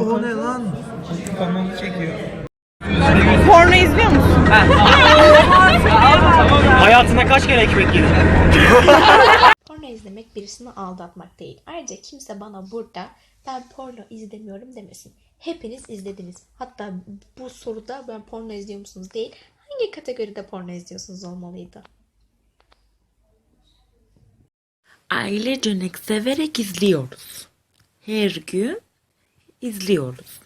O ne lan? Kanalı çekiyor. Porno izliyor musun? Hayatında kaç kere ekmek yedin? Porno izlemek birisini aldatmak değil. Ayrıca kimse bana burada ben porno izlemiyorum demesin. Hepiniz izlediniz. Hatta bu soruda ben porno izliyor musunuz değil. Hangi kategoride porno izliyorsunuz olmalıydı? Ailecenek severek izliyoruz. Her gün izliyoruz.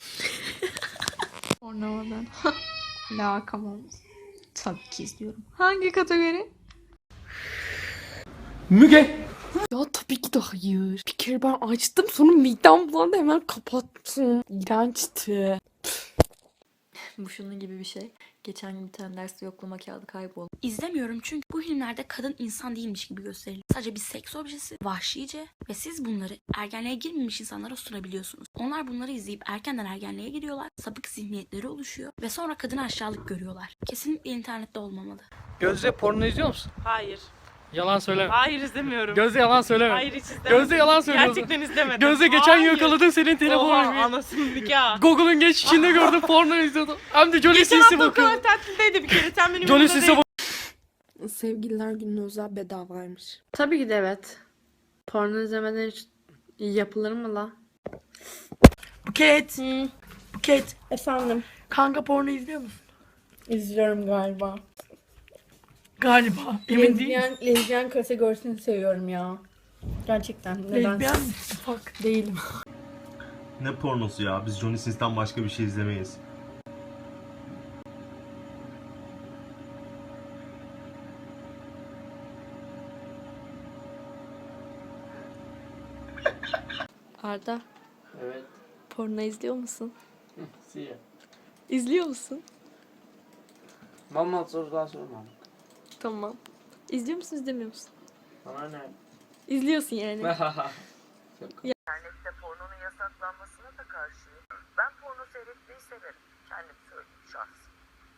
Pornodan. Alakam olmaz. Tabii ki izliyorum. Hangi kategori? Müge. Ya tabii ki de hayır. Bir kere ben açtım sonra midem bulandı hemen kapattım. İğrençti. Bu şunun gibi bir şey. Geçen gün bir tane derste yoklama kağıdı kayboldu. İzlemiyorum çünkü bu filmlerde kadın insan değilmiş gibi gösteriliyor. Sadece bir seks objesi, vahşice ve siz bunları ergenliğe girmemiş insanlara sunabiliyorsunuz. Onlar bunları izleyip erkenden ergenliğe giriyorlar, sapık zihniyetleri oluşuyor ve sonra kadını aşağılık görüyorlar. Kesinlikle internette olmamalı. Gözde porno izliyor musun? Hayır. Yalan söyleme. Hayır izlemiyorum. Gözde yalan söyleme. Hayır hiç izlemedim. Gözde yalan söylüyorsun. Gerçekten izlemedim. Gözde geçen gün Hayır. yakaladım senin Oha telefonunu. anasının nikahı. Google'ın geç içinde gördüm porno izliyordum. Hem de Johnny Geçen Sins'i hafta o kadar tatildeydi bir kere. Sen benim Johnny yanımda Sins'e değil. Sevgililer gününe özel bedavaymış. Tabii ki de evet. Porno izlemeden hiç yapılır mı la? Buket. Buket. Efendim Kanka porno izliyor musun? izliyorum galiba. Galiba. Emin değilim. Lezbiyen, lezbiyen kategorisini seviyorum ya. Gerçekten. Neden? Lezbiyen mi? Fuck değilim. Ne pornosu ya? Biz Johnny Sins'ten başka bir şey izlemeyiz. Arda Evet. porno izliyor musun? Siye. İzliyor musun? Mama sorular sormam. Tamam. İzliyor musun izlemiyor musun? Bana ne? İzliyorsun yani. İnternette pornonun yasaklanmasına da karşıyım. Ben porno seyretmeyi severim. Kendim söyleyeyim şahsi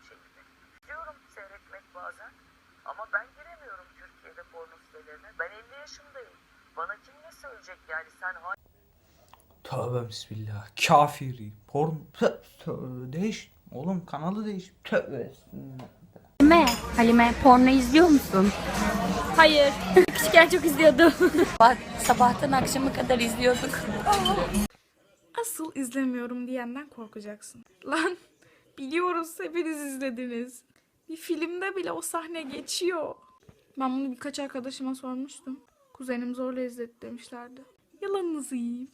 şekilde. Diyorum seyretmek bazen. Ama ben giremiyorum Türkiye'de porno sitelerine. Ben 50 yaşındayım. Bana kim ne söyleyecek yani sen Tövbe bismillah. Kafiri. Porn. Tö- tö- Değiş. Oğlum kanalı değiş. Tövbe. Halime, Halime porno izliyor musun? Hayır. Küçükken çok izliyordum. Bak sabahtan akşama kadar izliyorduk. Asıl izlemiyorum diyenden korkacaksın. Lan biliyoruz hepiniz izlediniz. Bir filmde bile o sahne geçiyor. Ben bunu birkaç arkadaşıma sormuştum. Kuzenim zorla izletti demişlerdi. Yalanınızı yiyeyim.